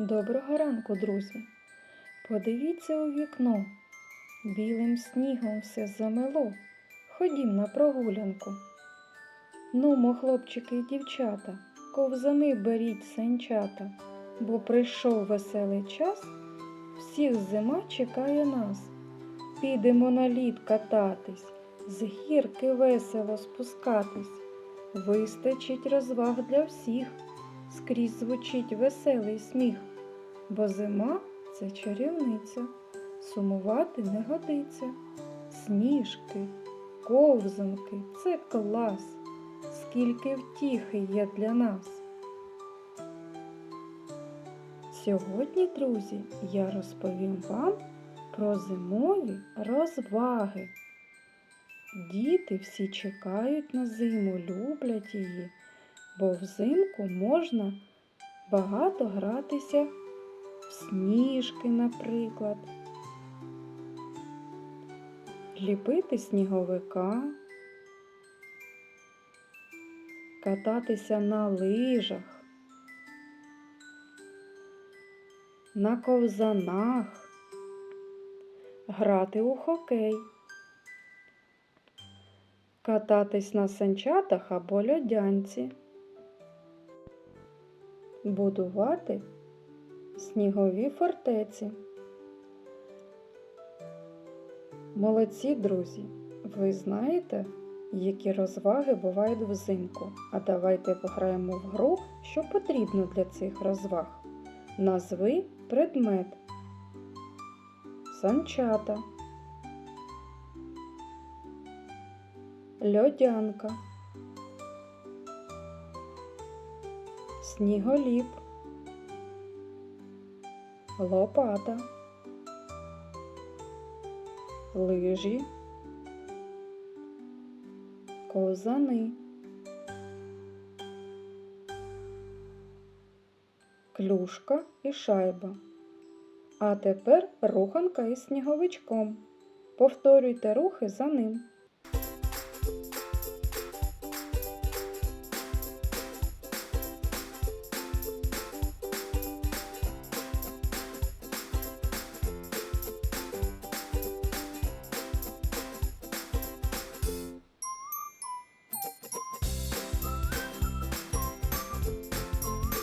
Доброго ранку, друзі. Подивіться у вікно. Білим снігом все замело. Ходім на прогулянку. Нумо, хлопчики і дівчата, ковзани беріть санчата, бо прийшов веселий час, всіх зима чекає нас. Підемо на лід кататись, з гірки весело спускатись. Вистачить розваг для всіх скрізь звучить веселий сміх, бо зима це чарівниця, сумувати не годиться. Сніжки, ковзанки це клас, скільки втіхи є для нас. Сьогодні, друзі, я розповім вам про зимові розваги. Діти всі чекають на зиму, люблять її бо взимку можна багато гратися в сніжки, наприклад, ліпити сніговика, кататися на лижах, на ковзанах, грати у хокей. Кататись на санчатах або льодянці будувати снігові фортеці. Молодці, друзі! Ви знаєте, які розваги бувають взимку. А давайте пограємо в гру, що потрібно для цих розваг. Назви предмет. Санчата. Льодянка. Сніголіп, лопата, лижі, ковзани, клюшка і шайба. А тепер руханка із сніговичком. Повторюйте рухи за ним.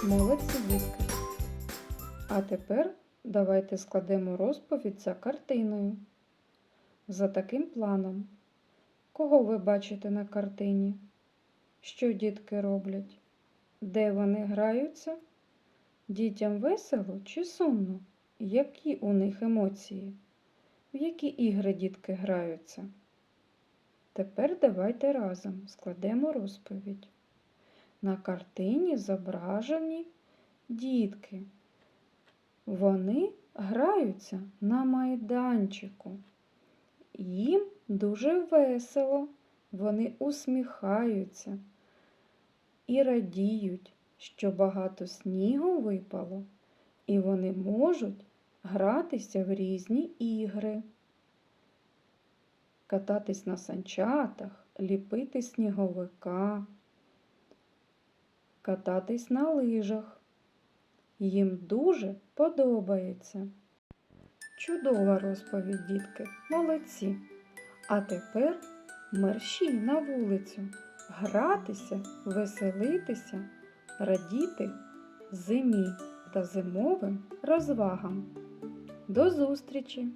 Молодці дітки. А тепер давайте складемо розповідь за картиною. За таким планом. Кого ви бачите на картині? Що дітки роблять? Де вони граються? Дітям весело чи сумно? Які у них емоції? В які ігри дітки граються? Тепер давайте разом складемо розповідь. На картині зображені дітки. Вони граються на майданчику. Їм дуже весело, вони усміхаються і радіють, що багато снігу випало, і вони можуть гратися в різні ігри, кататись на санчатах, ліпити сніговика кататись на лижах. Їм дуже подобається. Чудова розповідь, дітки, молодці. А тепер мерщій на вулицю, гратися, веселитися, радіти зимі та зимовим розвагам. До зустрічі!